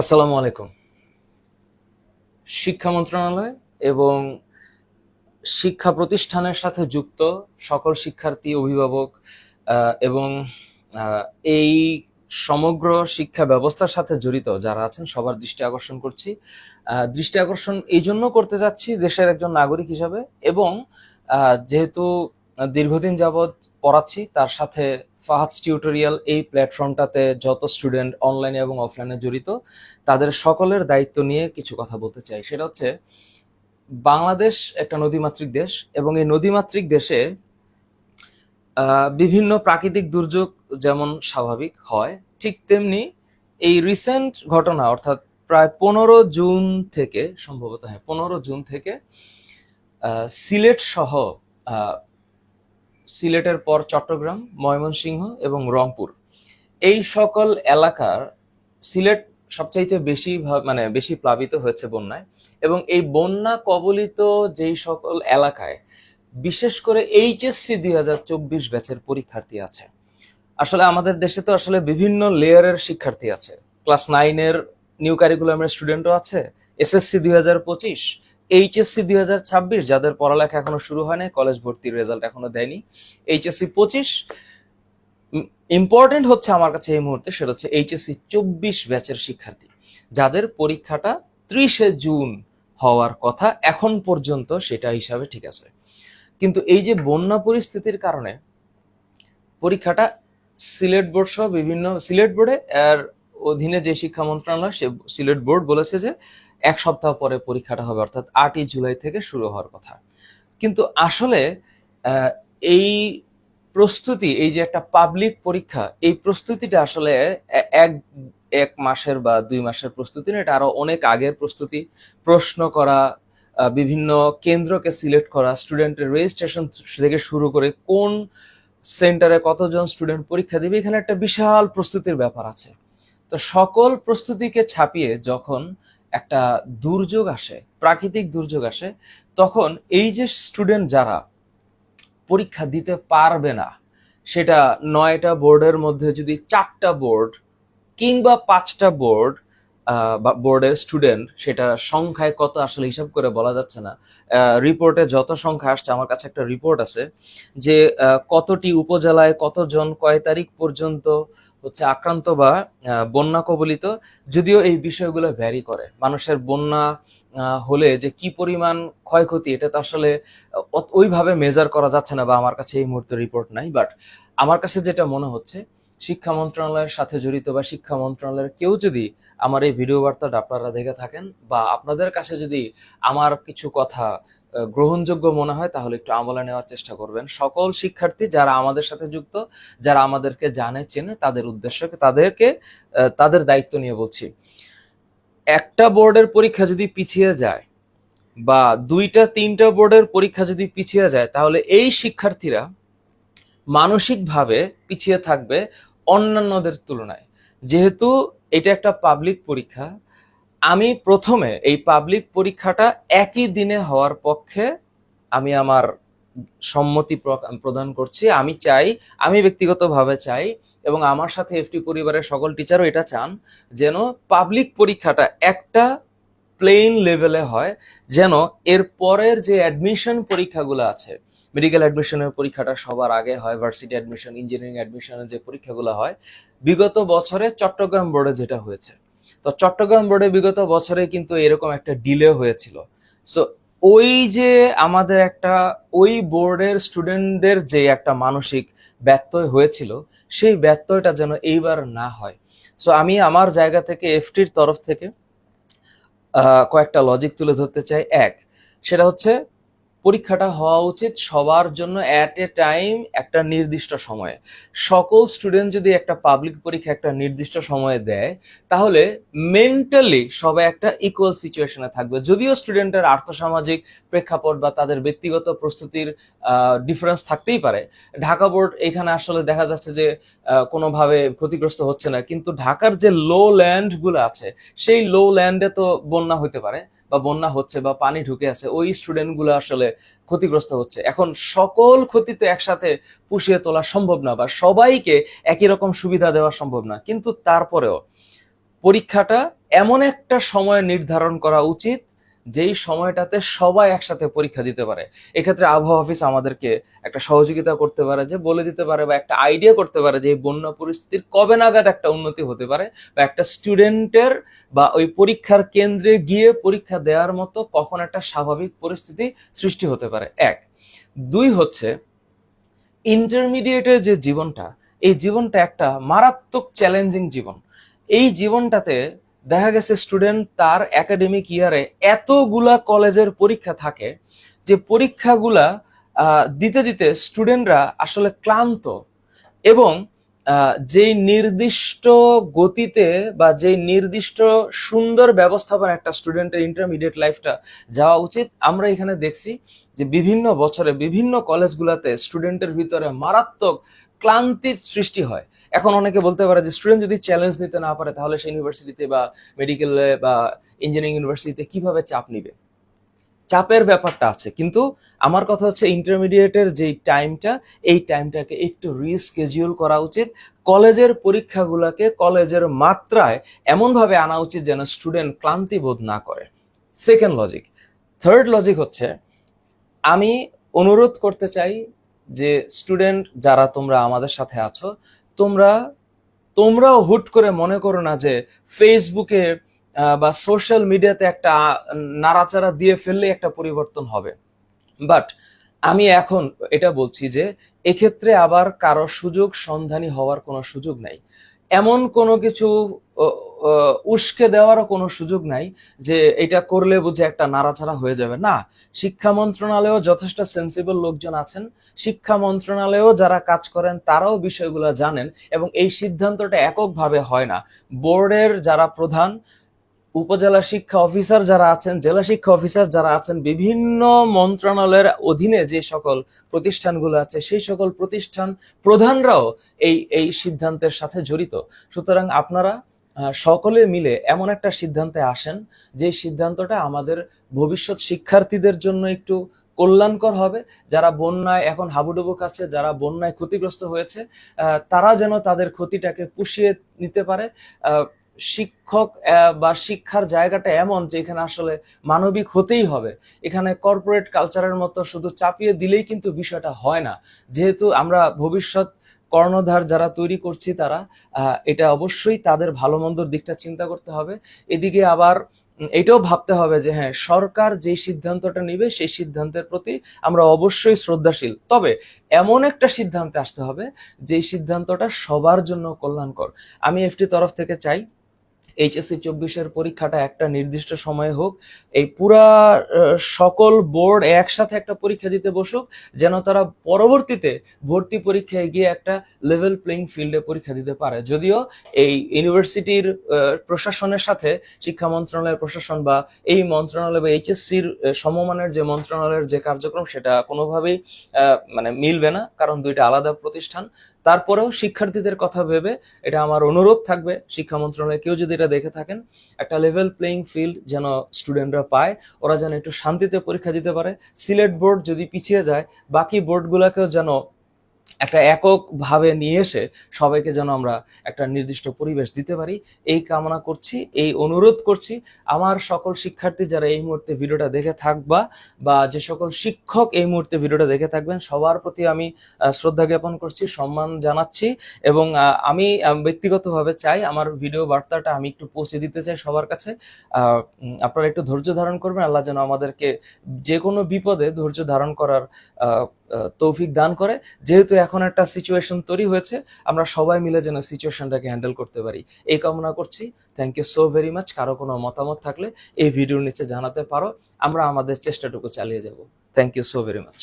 আসসালামু আলাইকুম। শিক্ষা মন্ত্রণালয় এবং শিক্ষা প্রতিষ্ঠানের সাথে যুক্ত সকল শিক্ষার্থী, অভিভাবক এবং এই সমগ্র শিক্ষা ব্যবস্থার সাথে জড়িত যারা আছেন, সবার দৃষ্টি আকর্ষণ করছি। দৃষ্টি আকর্ষণ এই জন্য করতে যাচ্ছি দেশের একজন নাগরিক হিসাবে এবং যেহেতু দীর্ঘদিন যাবৎ পড়াচ্ছি, তার সাথে ফাহাদস টিউটোরিয়াল এই প্ল্যাটফর্মটাতে যত স্টুডেন্ট অনলাইনে এবং অফলাইনে জড়িত, তাদের সকলের দায়িত্ব নিয়ে কিছু কথা বলতে চাই। সেটা হচ্ছে, বাংলাদেশ একটা নদীমাতৃক দেশ এবং এই নদীমাতৃক দেশে বিভিন্ন প্রাকৃতিক দুর্যোগ যেমন স্বাভাবিক হয়, ঠিক তেমনি এই রিসেন্ট ঘটনা, অর্থাৎ প্রায় পনেরো জুন থেকে, সম্ভবত হ্যাঁ পনেরো জুন থেকে সিলেট সহ সিলেটের পর চট্টগ্রাম, ময়মনসিংহ এবং রংপুর। এই সকল এলাকার সিলেট সবচাইতে বেশি মানে বেশি প্লাবিত হয়েছে বন্যায় এবং এই বন্যা কবলিত যেই সকল এলাকায় বিশেষ করে এইচএসসি দুই হাজার চব্বিশ ব্যাচের পরীক্ষার্থী আছে। আসলে আমাদের দেশে তো আসলে বিভিন্ন লেয়ারের শিক্ষার্থী আছে। ক্লাস নাইনের নিউ কারিকুলামের স্টুডেন্টও আছে, এসএসসি দুই হাজার পঁচিশ এইচএসসি দুই হাজার ছাব্বিশ, যাদের পড়ালেখা এখনও শুরু হয়নি, কলেজ ভর্তির রেজাল্ট এখনও দেয়নি। এইচএসসি পঁচিশ ইম্পর্টেন্ট হচ্ছে আমার কাছে এই মুহূর্তে, সেটা হচ্ছে এইচএসসি চব্বিশ ব্যাচের শিক্ষার্থী, যাদের পরীক্ষাটা ত্রিশে জুন হওয়ার কথা, এখন পর্যন্ত সেটা হিসাবে ঠিক আছে। কিন্তু এই যে বন্যা পরিস্থিতির কারণে, পরীক্ষাটা সিলেট বোর্ড সহ বিভিন্ন, সিলেট বোর্ডে এর অধীনে যে শিক্ষা মন্ত্রণালয়, সে সিলেট বোর্ড বলেছে যে এক সপ্তাহ পরে পরীক্ষাটা হবে, অর্থাৎ আটই জুলাই থেকে শুরু হওয়ার কথা। কিন্তু আসলে এই প্রস্তুতি, এই যে একটা পাবলিক পরীক্ষা, এই প্রস্তুতিটা আসলে এক এক মাসের বা দুই মাসের প্রস্তুতি না, এটা আরও অনেক আগের প্রস্তুতি। প্রশ্ন করা বিভিন্ন কেন্দ্রকে সিলেক্ট করা, স্টুডেন্টের রেজিস্ট্রেশন থেকে শুরু করে কোন সেন্টারে কতজন স্টুডেন্ট পরীক্ষা দিবে, এখানে একটা বিশাল প্রস্তুতির ব্যাপার আছে। তো সকল প্রস্তুতিকে ছাপিয়ে যখন একটা দুর্যোগ আসে, প্রাকৃতিক দুর্যোগ আসে, তখন এই যে স্টুডেন্ট যারা পরীক্ষা দিতে পারবে না, সেটা নয়টা বোর্ডের মধ্যে যদি চারটা বোর্ড কিংবা পাঁচটা বোর্ড বা বোর্ডের স্টুডেন্ট সেটা সংখ্যায় কত আসলে হিসাব করে বলা যাচ্ছে না। রিপোর্টে যত সংখ্যা আসছে, আমার কাছে একটা রিপোর্ট আছে যে কতটি উপজেলায় কতজন কয় তারিখ পর্যন্ত হচ্ছে আক্রান্ত বা বন্যা কবলিত, যদিও এই বিষয়গুলো ভ্যারি করে। মানুষের বন্যা হলে যে কি পরিমাণ ক্ষয়ক্ষতি, এটা তো আসলে ওইভাবে মেজার করা যাচ্ছে না বা আমার কাছে এই মুহূর্তে রিপোর্ট নাই। বাট আমার কাছে যেটা মনে হচ্ছে, শিক্ষা মন্ত্রণালয়ের সাথে জড়িত বা শিক্ষা মন্ত্রণালয়ের কেউ যদি আমার এই ভিডিও বার্তাটা আপনারা দেখে থাকেন বা আপনাদের কাছে যদি আমার কিছু কথা গ্রহণযোগ্য মনে হয় তাহলে একটু আমলে নেওয়ার চেষ্টা করবেন। সকল শিক্ষার্থী যারা আমাদের সাথে যুক্ত, যারা আমাদেরকে জানে, চেনে, তাদের উদ্দেশ্য তাদেরকে তাদের দায়িত্ব নিয়ে বলছি। একটা বোর্ডের পরীক্ষা যদি পিছিয়ে যায় বা দুইটা, তিনটা বোর্ডের পরীক্ষা যদি পিছিয়ে যায়, তাহলে এই শিক্ষার্থীরা মানসিকভাবে পিছিয়ে থাকবে অন্যান্যদের তুলনায়। যেহেতু এটা একটা পাবলিক পরীক্ষা। আমি প্রথমে এই পাবলিক পরীক্ষাটা একই দিনে হওয়ার পক্ষে আমি আমার সম্মতি প্র- প্রদান করছি। আমি চাই, আমি ব্যক্তিগতভাবে চাই এবং আমার সাথে এফটি পরিবারের সকল টিচারও এটা চান যেন পাবলিক পরীক্ষাটা একটা প্লেন লেভেলে হয়, যেন এর পরের যে অ্যাডমিশন পরীক্ষাগুলো আছে মেডিকেল অ্যাডমিশনের পরীক্ষাটা সবার আগে হয় ভার্সিটি অ্যাডমিশন ইঞ্জিনিয়ারিং অ্যাডমিশনের যে পরীক্ষাগুলো হয়, বিগত বছরে চট্টগ্রাম বোর্ডে যেটা হয়েছে। তো চট্টগ্রাম বোর্ডে বিগত বছরে কিন্তু এরকম একটা ডিলে হয়েছিল। সো ওই যে আমাদের একটা, ওই বোর্ডের স্টুডেন্টদের যে একটা মানসিক ব্যত্যয় হয়েছিল, সেই ব্যত্যয়টা যেন এইবার না হয়। সো আমি আমার জায়গা থেকে এফটির তরফ থেকে কয়েকটা লজিক তুলে ধরতে চাই। এক, সেটা হচ্ছে পরীক্ষাটা হওয়া উচিত সবার জন্য অ্যাট এ টাইম একটা নির্দিষ্ট সময়ে। সকল স্টুডেন্ট যদি একটা পাবলিক পরীক্ষা একটা নির্দিষ্ট সময়ে দেয়, তাহলে মেন্টালি সবাই একটা ইকুয়াল সিচুয়েশনে থাকবে। যদিও স্টুডেন্টের আর্থসামাজিক প্রেক্ষাপট বা তাদের ব্যক্তিগত প্রস্তুতির ডিফারেন্স থাকতেই পারে। ঢাকা বোর্ড এখানে আসলে দেখা যাচ্ছে যে কোনোভাবে ক্ষতিগ্রস্ত হচ্ছে না। কিন্তু ঢাকার যে লো ল্যান্ডগুলো আছে, সেই লো ল্যান্ডে তো বন্যা হতে পারে। বা বন্যা হচ্ছে বা পানি ঢুকে আছে, ওই স্টুডেন্টগুলো আসলে ক্ষতিগ্রস্ত হচ্ছে। এখন সকল ক্ষতি তো একসাথে পুষিয়ে তোলা সম্ভব না বা সবাইকে একই রকম সুবিধা দেওয়া সম্ভব না। কিন্তু তারপরেও পরীক্ষাটা এমন একটা সময় নির্ধারণ করা উচিত যেই সময়টাতে সবাই একসাথে পরীক্ষা দিতে পারে। এক্ষেত্রে আবহাওয়া অফিস আমাদেরকে একটা সহযোগিতা করতে পারে, যে বলে দিতে পারে বা একটা আইডিয়া করতে পারে যে এই বন্যা পরিস্থিতির কবে নাগাদ একটা উন্নতি হতে পারে বা একটা স্টুডেন্টের বা ওই পরীক্ষার কেন্দ্রে গিয়ে পরীক্ষা দেওয়ার মতো কখন একটা স্বাভাবিক পরিস্থিতি সৃষ্টি হতে পারে। এক। দুই হচ্ছে ইন্টারমিডিয়েটের যে জীবনটা, এই জীবনটা একটা মারাত্মক চ্যালেঞ্জিং জীবন। এই জীবনটাতে দেখা গেছে স্টুডেন্ট তার একাডেমিক ইয়ারে এতগুলা কলেজের পরীক্ষা থাকে যে পরীক্ষাগুলা দিতে দিতে স্টুডেন্টরা আসলে ক্লান্ত এবং যেই নির্দিষ্ট গতিতে বা যেই নির্দিষ্ট সুন্দর ব্যবস্থাপনা একটা স্টুডেন্টের ইন্টারমিডিয়েট লাইফটা যাওয়া উচিত। আমরা এখানে দেখছি যে বিভিন্ন বছরে বিভিন্ন কলেজগুলোতে স্টুডেন্টের ভিতরে মারাত্মক ক্লান্তির সৃষ্টি হয়। এখন অনেকে বলতে পারে যে, স্টুডেন্ট যদি চ্যালেঞ্জ নিতে না পারে, তাহলে সে ইউনিভার্সিটিতে বা মেডিকেলে বা ইঞ্জিনিয়ারিং ইউনিভার্সিটিতে কীভাবে চাপ নিবে? চাপের ব্যাপারটা আছে। কিন্তু আমার কথা হচ্ছে ইন্টারমিডিয়েটের যে টাইমটা এই টাইমটাকে একটু রিস্কেজিউল করা উচিত। কলেজের পরীক্ষাগুলোকে কলেজের মাত্রায় এমনভাবে আনা উচিত যেন স্টুডেন্ট ক্লান্তি বোধ না করে। সেকেন্ড লজিক থার্ড লজিক হচ্ছে, আমি অনুরোধ করতে চাই যে স্টুডেন্ট যারা তোমরা আমাদের সাথে আছো, তোমরা, তোমরাও হুট করে মনে করো না যে ফেসবুকে বা সোশ্যাল মিডিয়াতে একটা নাড়াচাড়া দিয়ে ফেললে একটা পরিবর্তন হবে। বাট আমি এখন এটা বলছি যে, এক্ষেত্রে আবার কারও সুযোগ সন্ধানী হওয়ার কোনো সুযোগ নাই। এমন কোনো কিছু উস্কে দেওয়ারও কোনো সুযোগ নাই যে এটা করলে বুঝে একটা নাড়াচাড়া হয়ে যাবে। না, শিক্ষা মন্ত্রণালয়েও যথেষ্ট সেন্সিবল লোকজন আছেন। শিক্ষা মন্ত্রণালয়েও যারা কাজ করেন, তারাও বিষয়গুলো জানেন এবং এই সিদ্ধান্তটা এককভাবে হয় না। বোর্ডের যারা প্রধান উপজেলা শিক্ষা অফিসার যারা আছেন, জেলা শিক্ষা অফিসার যারা আছেন, বিভিন্ন মন্ত্রণালয়ের অধীনে যে সকল প্রতিষ্ঠানগুলো আছে, সেই সকল প্রতিষ্ঠান প্রধানরাও এই এই সিদ্ধান্তের সাথে জড়িত। সুতরাং আপনারা সকলে মিলে এমন একটা সিদ্ধান্তে আসেন, যে সিদ্ধান্তটা আমাদের ভবিষ্যৎ শিক্ষার্থীদের জন্য একটু কল্যাণকর হবে। যারা বন্যায় এখন হাবুডুবু কাছে যারা বন্যায় ক্ষতিগ্রস্ত হয়েছে তারা যেন তাদের ক্ষতিটাকে পুষিয়ে নিতে পারে। শিক্ষক বা শিক্ষার জায়গাটা এমন যে এখানে আসলে মানবিক হতেই হবে। এখানে কর্পোরেট কালচারের মতো শুধু চাপিয়ে দিলেই কিন্তু বিষয়টা হয় না। যেহেতু আমরা ভবিষ্যৎ কর্ণধার যারা তৈরি করছি তারা এটা অবশ্যই তাদের ভালো মন্দর দিকটা চিন্তা করতে হবে। এদিকে আবার এটাও ভাবতে হবে যে হ্যাঁ সরকার যেই সিদ্ধান্তটা নেবে সেই সিদ্ধান্তের প্রতি আমরা অবশ্যই শ্রদ্ধাশীল। তবে এমন একটা সিদ্ধান্তে আসতে হবে যেই সিদ্ধান্তটা সবার জন্য কল্যাণকর। আমি এফটি তরফ থেকে চাই এইচএসসি চব্বিশের পরীক্ষাটা একটা নির্দিষ্ট সময়ে হোক, এই পুরা সকল বোর্ড একসাথে একটা পরীক্ষা দিতে বসুক, যেন তারা পরবর্তীতে ভর্তি পরীক্ষায় গিয়ে একটা লেভেল প্লেইং ফিল্ডে পরীক্ষা দিতে পারে। যদিও এই ইউনিভার্সিটির প্রশাসনের সাথে শিক্ষা মন্ত্রণালয়ের প্রশাসন বা এই মন্ত্রণালয় বা এইচএসসির সমমানের যে মন্ত্রণালয়ের যে কার্যক্রম, সেটা কোনোভাবেই মানে মিলবে না, কারণ দুইটা আলাদা প্রতিষ্ঠান। তারপরেও শিক্ষার্থীদের কথা ভেবে এটা আমার অনুরোধ থাকবে। শিক্ষা মন্ত্রণালয়ে কেউ যদি এটা দেখে থাকেন, একটা লেভেল প্লেইং ফিল্ড যেন স্টুডেন্টরা পায়, ওরা যেন একটু শান্তিতে পরীক্ষা দিতে পারে। সিলেট বোর্ড যদি পিছিয়ে যায়, বাকি বোর্ডগুলোকেও যেন একটা এককভাবে নিয়ে এসে সবাইকে যেন আমরা একটা নির্দিষ্ট পরিবেশ দিতে পারি। এই কামনা করছি, এই অনুরোধ করছি। আমার সকল শিক্ষার্থী যারা এই মুহূর্তে ভিডিওটা দেখে থাকবা বা যে সকল শিক্ষক এই মুহূর্তে ভিডিওটা দেখে থাকবেন, সবার প্রতি আমি শ্রদ্ধা জ্ঞাপন করছি, সম্মান জানাচ্ছি এবং আমি ব্যক্তিগতভাবে চাই আমার ভিডিও বার্তাটা আমি একটু পৌঁছে দিতে চাই সবার কাছে। আপনারা একটু ধৈর্য ধারণ করবেন, আল্লাহ যেন আমাদেরকে যে কোনো বিপদে ধৈর্য ধারণ করার তৌফিক দান করে। যেহেতু এখন একটা সিচুয়েশন তৈরি হয়েছে, আমরা সবাই মিলে যেন সিচুয়েশনটাকে হ্যান্ডেল করতে পারি। এই কামনা করছি। Thank you so very much কারও কোনো মতামত থাকলে এই ভিডিওর নিচে জানাতে পারো। আমরা আমাদের চেষ্টাটুকু চালিয়ে যাব। Thank you so very much